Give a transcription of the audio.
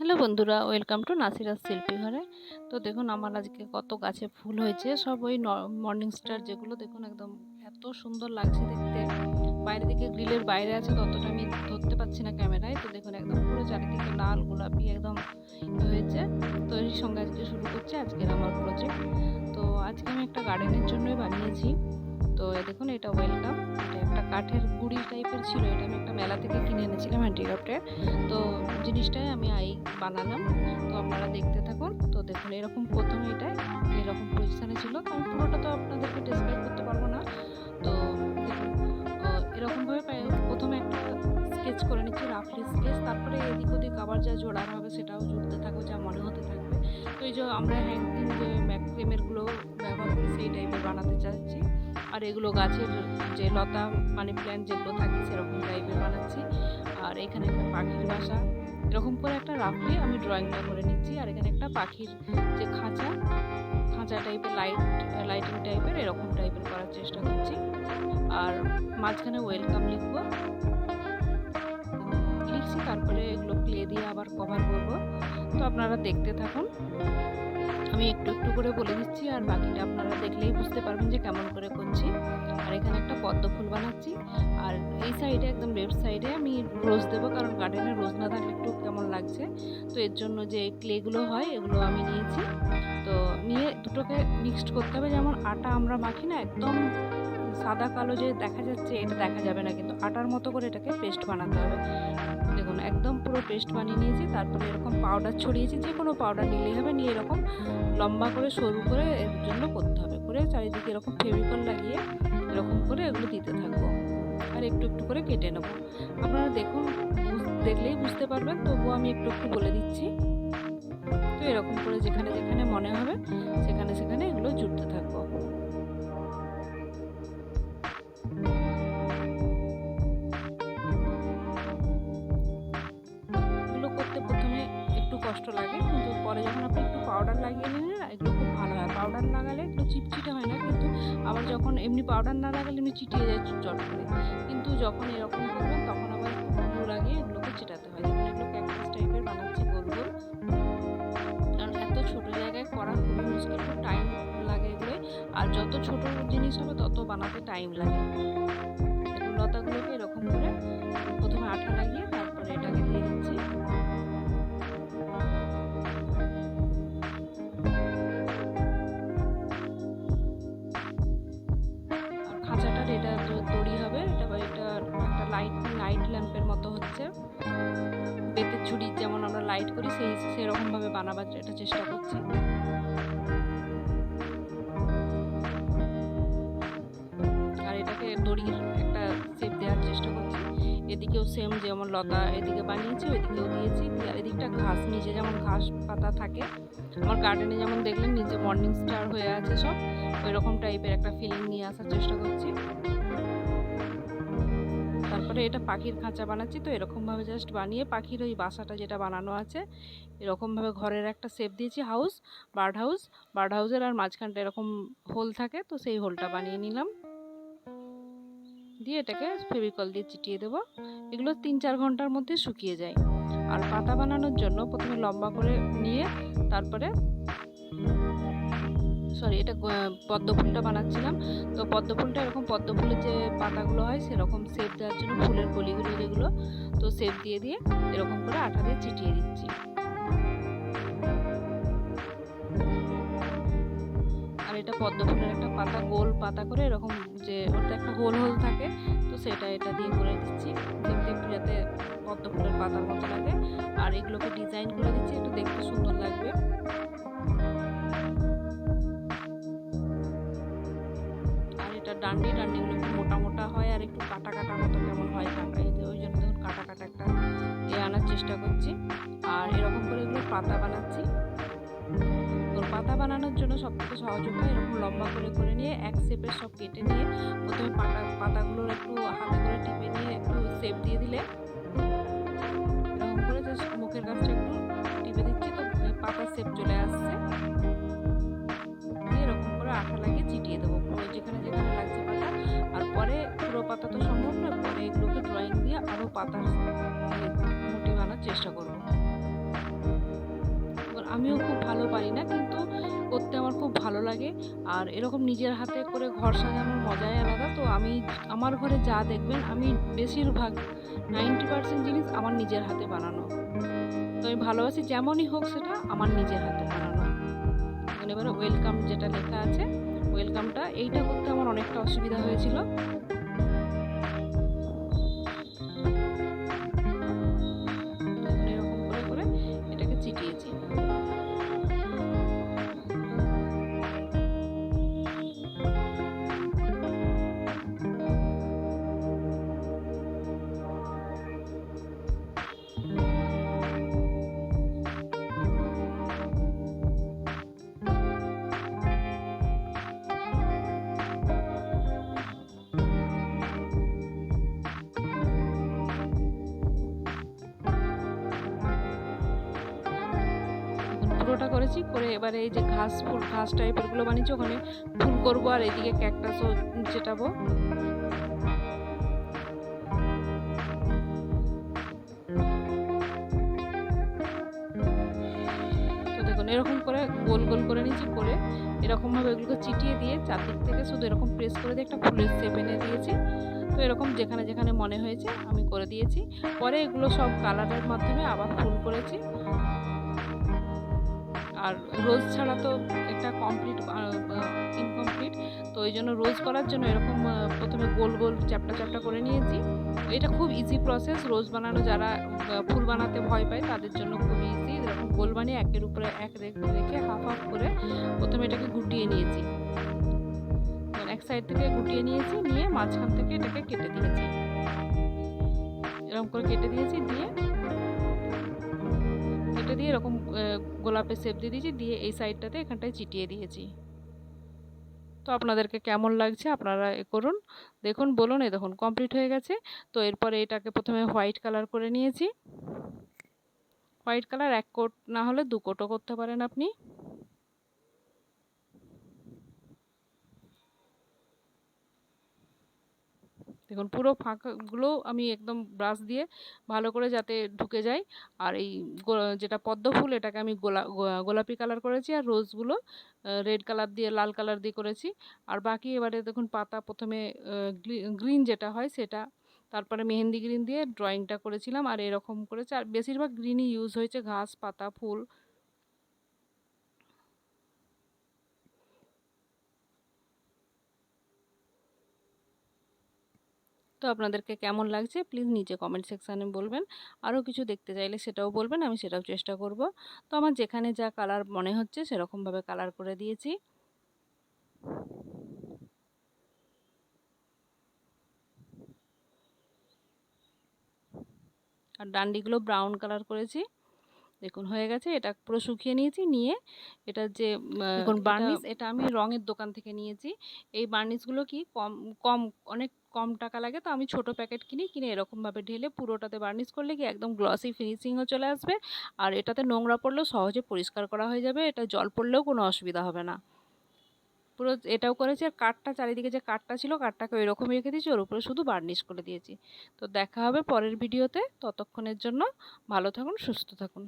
Hello বন্ধুরা, welcome to নাসিরাজ শিল্পী ঘরে। তো দেখুন, আমার আজকে কত গাছে ফুল হয়েছে। সব ওই মর্নিং স্টার যেগুলো দেখুন, একদম এত সুন্দর লাগছে দেখতে। বাইরে দিকে গ্রিলের বাইরে আছে, ততটা আমি ধরতে পারছি না ক্যামেরায়। তো দেখুন, একদম পুরো চারিদিকে লাল গোলাপি একদম হয়েছে। তো এর সঙ্গে আজকে শুরু করছে আজকের আমার প্রজেক্ট তো আজকে আমি একটা গার্ডেনের জন্যই বানিয়েছি। তো দেখুন, এটা ওয়েলকাম এটা কাঠের গুড়ি টাইপের ছিল, এটা আমি একটা মেলা থেকে কিনে এনেছিলাম হ্যান্ডিক্রাফ্টের তো জিনিসটাই আমি আই বানালাম, তো আপনারা দেখতে থাকুন। তো দেখুন, এরকম প্রথম এটা, এরকম পজিশানে ছিল আমি পুরোটা তো আপনাদেরকে ডিসক্রাইব করতে পারব না। তো এরকমভাবে প্রথমে একটা স্কেচ করে নিচ্ছি রাফলি স্কেচ তারপরে এদিক ওদিক আবার যা জোড়ানো হবে সেটাও জুড়তে থাকবে, যা মনে হতে থাকবে। তো এই যে আমরা হ্যাঙ্গিং যে ম্যাক্রেমেরগুলো ব্যবহার করি সেই টাইপের বানাতে চাচ্ছি। আর এগুলো গাছের যে লতা মানে প্ল্যান্ট যেগুলো থাকে সেরকম টাইপের বানাচ্ছি। আর এখানে একটা পাখির বাসা। এরকম করে একটা রাফলি আমি ড্রয়িংটা করে নিচ্ছি। আর এখানে একটা পাখির যে খাঁচা খাঁচা টাইপের লাইট লাইটিং টাইপের এরকম টাইপের করার চেষ্টা করছি। আর মাঝখানে ওয়েলকাম লিখব। লিখছি, তারপরে এগুলো ক্লে দিয়ে আবার কভার করব। তো আপনারা দেখতে থাকুন। আমি একটু একটু করে বলে দিচ্ছি আর বাকিটা আপনারা দেখলেই বুঝতে পারবেন যে কেমন করে করছি। আর এখানে একটা পদ্ম ফুল বানাচ্ছি। আর এই সাইডে একদম লেফট সাইডে আমি রোজ দেবো কারণ গার্ডেনে রোজ না থাকলে একটু কেমন লাগছে। তো এর জন্য যে ক্লেগুলো হয়, এগুলো আমি নিয়েছি। তো নিয়ে দুটোকে মিক্সড করতে হবে। যেমন আটা আমরা মাখি না, একদম সাদা কালো যে দেখা যাচ্ছে, এটা দেখা যাবে না। কিন্তু আটার মতো করে এটাকে পেস্ট বানাতে হবে। দেখুন, একদম পুরো পেস্ট বানিয়ে নিয়েছি। তারপরে এরকম পাউডার ছড়িয়েছি যে কোনো পাউডার নিলেই হবে। নিয়ে এরকম লম্বা করে, সরু করে এর জন্য করতে হবে। করে চারিদিকে এরকম ফেভিকল লাগিয়ে এরকম করে এগুলো দিতে থাকব। আর একটু একটু করে কেটে নেব। আপনারা দেখুন দেখলেই বুঝতে পারবেন। তবুও আমি একটু একটু বলে দিচ্ছি। তো এরকম করে যেখানে যেখানে মনে হবে, সেখানে সেখানে এগুলো জুড়তে থাকব। লাগে, কিন্তু পরে যখন আপনি একটু পাউডার লাগিয়ে নিন না এগুলো খুব ভালো হয় পাউডার লাগালে একটু চিটচিটে হয় না, কিন্তু আবার যখন এমনি পাউডার না লাগালে এমনি চিটিয়ে যায় চট করে। কিন্তু যখন এরকম করবেন তখন আবার গুঁড়ো লাগিয়ে এগুলোকে চেটাতে হয়। যেমন এগুলো ক্যাকটাস টাইপের বানাচ্ছি গোল গোল। কারণ এত ছোট জায়গায় করা খুবই মুশকিল খুব টাইম লাগে এগুলো আর যত ছোট জিনিস হবে, তত বানাতে টাইম লাগে। লতাগুলোকে এরকম করে সেরকমভাবে বানাবার একটা চেষ্টা করছি। আর এটাকে দড়ির একটা শেপ দেওয়ার চেষ্টা করছি। এদিকেও সেম যেমন লতা এদিকে বানিয়েছি, ওইদিকেও দিয়েছি। আর এদিকটা ঘাস, নিচে যেমন ঘাস পাতা থাকে, আমার গার্ডেনে যেমন দেখলেন, নিচে মর্নিং স্টার হয়ে আছে সব ওই রকম টাইপের একটা ফিলিং নিয়ে আসার চেষ্টা করছি। তারপরে এটা পাখির খাঁচা বানাচ্ছি, তো এরকমভাবে জাস্ট বানিয়ে পাখির ওই বাসাটা যেটা বানানো আছে, এরকমভাবে ঘরের একটা শেপ দিয়েছি হাউস বার্ড হাউস বার্ড হাউসের আর মাঝখানটা এরকম হোল থাকে, তো সেই হোলটা বানিয়ে নিলাম। দিয়ে এটাকে ফেভিকল দিয়ে চিটিয়ে দেবো, এগুলো তিন চার ঘণ্টার মধ্যে শুকিয়ে যায়। আর পাতা বানানোর জন্য প্রথমে লম্বা করে নিয়ে তারপরে সরি এটা পদ্ম ফুলটা বানাচ্ছিলাম। তো পদ্ম ফুলটা এরকম পদ্ম ফুলের যে পাতাগুলো হয়, সেরকম শেপ দেওয়ার জন্য ফুলের কলিগুলো যেগুলো, তো শেপ দিয়ে দিয়ে এরকম করে আঠা দিয়ে চিটিয়ে দিচ্ছি। আর এটা পদ্ম ফুলের একটা পাতা, গোল পাতা করে এরকম যে ওটা একটা গোল হোল থাকে, তো সেটা এটা দিয়ে করে দিচ্ছি। দেখতে একটু যাতে পদ্ম ফুলের পাতার মতো লাগে। আর এগুলোকে ডিজাইন করে দিচ্ছি, একটু দেখতে সুন্দর লাগবে। ডান্ডি ডান্ডিগুলো একটু মোটা মোটা হয় আর একটু কাটা কাটা মতো কেমন হয় কাঁকড়া এই ওই জন্য দেখুন কাটা কাটা একটা এ আনার চেষ্টা করছি। আর এরকম করে এগুলো পাতা বানাচ্ছি। পাতা বানানোর জন্য সব থেকে সহজ উপায় এরকম লম্বা করে করে নিয়ে এক শেপের সব কেটে নিয়ে প্রথমে পাতা, পাতাগুলোর একটু হাতে করে টিপে নিয়ে একটু শেপ দিয়ে দিলে আরও পাতার মোটিভ আনার চেষ্টা করব। আমিও খুব ভালো পারি না, কিন্তু করতে আমার খুব ভালো লাগে। আর এরকম নিজের হাতে করে ঘর সাজানোর মজাই আলাদা। তো আমি, আমার ঘরে যা দেখবেন, আমি বেশিরভাগ নাইনটি পার্সেন্ট জিনিস আমার নিজের হাতে বানানো। তো আমি ভালোবাসি যেমনই হোক সেটা আমার নিজের হাতে বানানো। এখন এবারে ওয়েলকাম যেটা লেখা আছে ওয়েলকামটা এইটা করতে আমার অনেকটা অসুবিধা হয়েছিল। you করেছি করে এবারে এই যে ঘাস ফুল, ঘাস টাইপেরগুলো বানিয়েছি, ওখানে ফুল করব আর এদিকে ক্যাকটাসও চেটাবো এরকম করে গোল গোল করে নিয়েছি করে, এরকমভাবে এগুলোকে চিটিয়ে দিয়ে চারদিক থেকে শুধু এরকম প্রেস করে দিয়ে একটা ফুলের শেপ এনে দিয়েছি। তো এরকম যেখানে যেখানে মনে হয়েছে আমি করে দিয়েছি। পরে এগুলো সব কালারের মাধ্যমে আবার ফুল করেছি। আর রোজ ছাড়া তো এটা কমপ্লিট ইনকমপ্লিট তো ওই জন্য রোজ করার জন্য এরকম প্রথমে গোল গোল চ্যাপটা চ্যাপটা করে নিয়েছি। এটা খুব ইজি প্রসেস রোজ বানানো যারা ফুল বানাতে ভয় পায়, তাদের জন্য খুব ইজি এরকম গোল বানিয়ে একের উপরে এক রেখে হাফ হাফ করে প্রথমে এটাকে গুটিয়ে নিয়েছি। এক সাইড থেকে গুটিয়ে নিয়েছি, নিয়ে মাঝখান থেকে এটাকে কেটে দিয়েছি। এরকম করে কেটে দিয়েছি, দিয়ে কেটে দিয়ে এরকম গোলাপের শেপ দিয়ে দিয়েছি, দিয়ে এই সাইডটাতে এখানটায় চিটিয়ে দিয়েছি। তো আপনাদেরকে কেমন লাগছে আপনারা এ করুন। দেখুন, বলুন, এ দেখুন, কমপ্লিট হয়ে গেছে। তো এরপরে এটাকে প্রথমে হোয়াইট কালার করে নিয়েছি। হোয়াইট কালার এক কোট না হলে দু কোটও করতে পারেন আপনি। দেখুন, পুরো ফাঁকাগুলো আমি একদম ব্রাশ দিয়ে ভালো করে যাতে ঢুকে যায় আর এই যেটা পদ্ম ফুল, এটাকে আমি গোলা গোলাপি কালার করেছি আর রোজগুলো রেড কালার দিয়ে, লাল কালার দিয়ে করেছি। আর বাকি এবারে দেখুন, পাতা প্রথমে গ্রিন যেটা হয় সেটা, তারপরে মেহেন্দি গ্রিন দিয়ে ড্রয়িংটা করেছিলাম। আর এরকম করেছে। আর বেশিরভাগ গ্রিনই ইউজ হয়েছে, ঘাস, পাতা, ফুল। তো আপনাদেরকে কেমন লাগছে? প্লিজ নিচে কমেন্ট সেকশানে বলবেন। আরও কিছু দেখতে চাইলে সেটাও বলবেন আমি সেটাও চেষ্টা করব। তো আমার যেখানে যা কালার মনে হচ্ছে সেরকমভাবে কালার করে দিয়েছি। আর ডান্ডিগুলো ব্রাউন কালার করেছি। দেখুন হয়ে গেছে। এটা পুরো শুকিয়ে নিয়েছি। নিয়ে এটা যে দেখুন বার্নিশ এটা আমি রঙের দোকান থেকে নিয়েছি। এই বার্নিশগুলো কি কম কম অনেক কম টাকা লাগে, তো আমি ছোট প্যাকেট কিনি, কিনে এরকমভাবে ঢেলে পুরোটাতে বার্নিশ করলে কি একদম গ্লসি ফিনিশিংও চলে আসবে। আর এটাতে নোংরা পড়লেও সহজে পরিষ্কার করা হয়ে যাবে, এটা জল পড়লেও কোনো অসুবিধা হবে না। পুরো এটাও করেছি, আর কাঠটা, চারিদিকে যে কাঠটা ছিল, কাঠটাকে ওই রকমই রেখে দিয়েছি, ওর উপরে শুধু বার্নিশ করে দিয়েছি। তো দেখা হবে পরের ভিডিওতে, ততক্ষণের জন্য ভালো থাকুন, সুস্থ থাকুন।